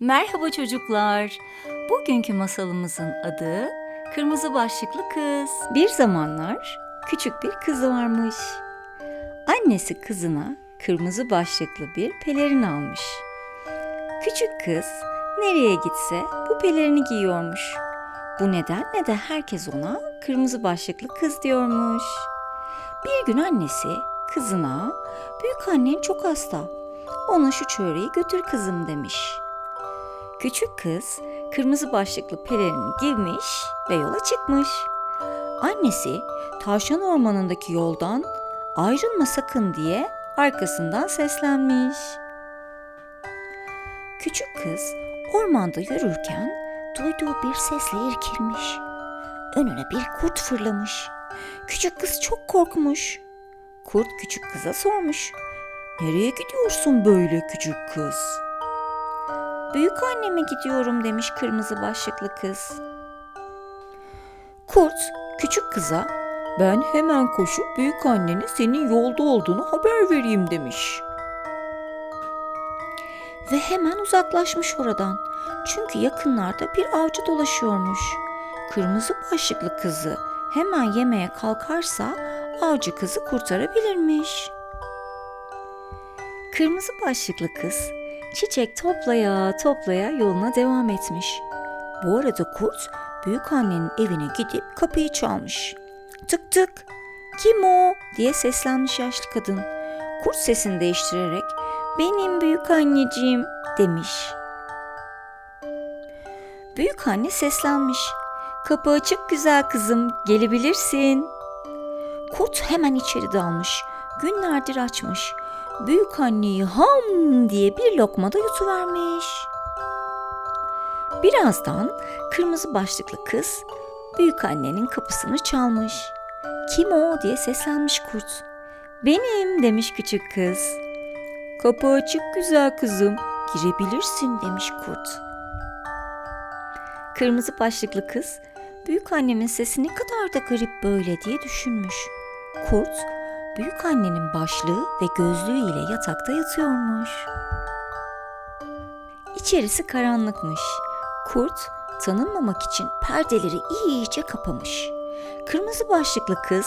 Merhaba çocuklar. Bugünkü masalımızın adı Kırmızı Başlıklı Kız. Bir zamanlar küçük bir kız varmış. Annesi kızına kırmızı başlıklı bir pelerin almış. Küçük kız nereye gitse bu pelerini giyiyormuş. Bu nedenle de herkes ona kırmızı başlıklı kız diyormuş. Bir gün annesi kızına büyük annen çok hasta. Ona şu çöreği götür kızım demiş. Küçük kız kırmızı başlıklı pelerini giymiş ve yola çıkmış. Annesi tavşan ormanındaki yoldan ayrılma sakın diye arkasından seslenmiş. Küçük kız ormanda yürürken duyduğu bir sesle irkilmiş. Önüne bir kurt fırlamış. Küçük kız çok korkmuş. Kurt küçük kıza sormuş. Nereye gidiyorsun böyle küçük kız?'' Büyük anneme gidiyorum demiş kırmızı başlıklı kız. Kurt küçük kıza ben hemen koşup büyük annene senin yolda olduğunu haber vereyim demiş. Ve hemen uzaklaşmış oradan. Çünkü yakınlarda bir avcı dolaşıyormuş. Kırmızı başlıklı kızı hemen yemeye kalkarsa avcı kızı kurtarabilirmiş. Kırmızı başlıklı kız çiçek toplaya toplaya yoluna devam etmiş. Bu arada kurt büyük annenin evine gidip kapıyı çalmış. Tık tık kim o diye seslenmiş yaşlı kadın. Kurt sesini değiştirerek benim büyük anneciğim demiş. Büyük anne seslenmiş. Kapı açık güzel kızım gelebilirsin. Kurt hemen içeri dalmış. Günlerdir açmış büyük anneyi ham diye bir lokmada yutuvermiş. Birazdan kırmızı başlıklı kız büyük annenin kapısını çalmış. Kim o diye seslenmiş kurt. Benim demiş küçük kız. Kapı açık güzel kızım girebilirsin demiş kurt. Kırmızı başlıklı kız büyük annemin sesi ne kadar da garip böyle diye düşünmüş. Kurt büyük annenin başlığı ve gözlüğü ile yatakta yatıyormuş. İçerisi karanlıkmış. Kurt tanınmamak için perdeleri iyice kapamış. Kırmızı başlıklı kız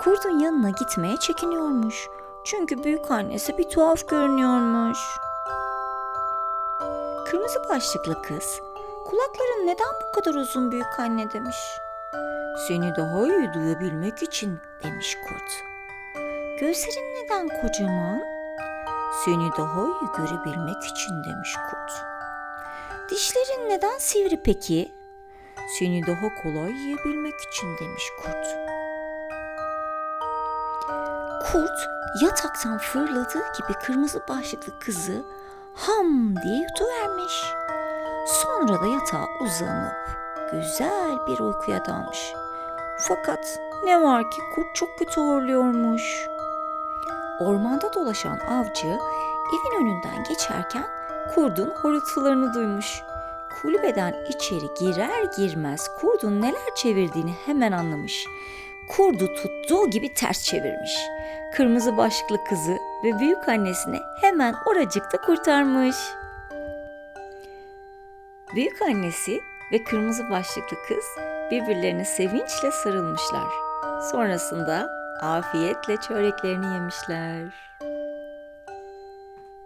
kurdun yanına gitmeye çekiniyormuş. Çünkü büyük annesi bir tuhaf görünüyormuş. Kırmızı başlıklı kız, kulakların neden bu kadar uzun büyük anne demiş. Seni daha iyi duyabilmek için demiş kurt. Gözlerin neden kocaman? Seni daha iyi görebilmek için demiş kurt. Dişlerin neden sivri peki? Seni daha kolay yiyebilmek için demiş kurt. Kurt yataktan fırladığı gibi kırmızı başlıklı kızı ham diye yutuvermiş. Sonra da yatağa uzanıp güzel bir uykuya dalmış. Fakat ne var ki kurt çok kötü horluyormuş. Ormanda dolaşan avcı evin önünden geçerken kurdun horultularını duymuş. Kulübeden içeri girer girmez kurdun neler çevirdiğini hemen anlamış. Kurdu tuttuğu gibi ters çevirmiş. Kırmızı başlıklı kızı ve büyük annesini hemen oracıkta kurtarmış. Büyük annesi ve kırmızı başlıklı kız birbirlerine sevinçle sarılmışlar. Sonrasında afiyetle çöreklerini yemişler.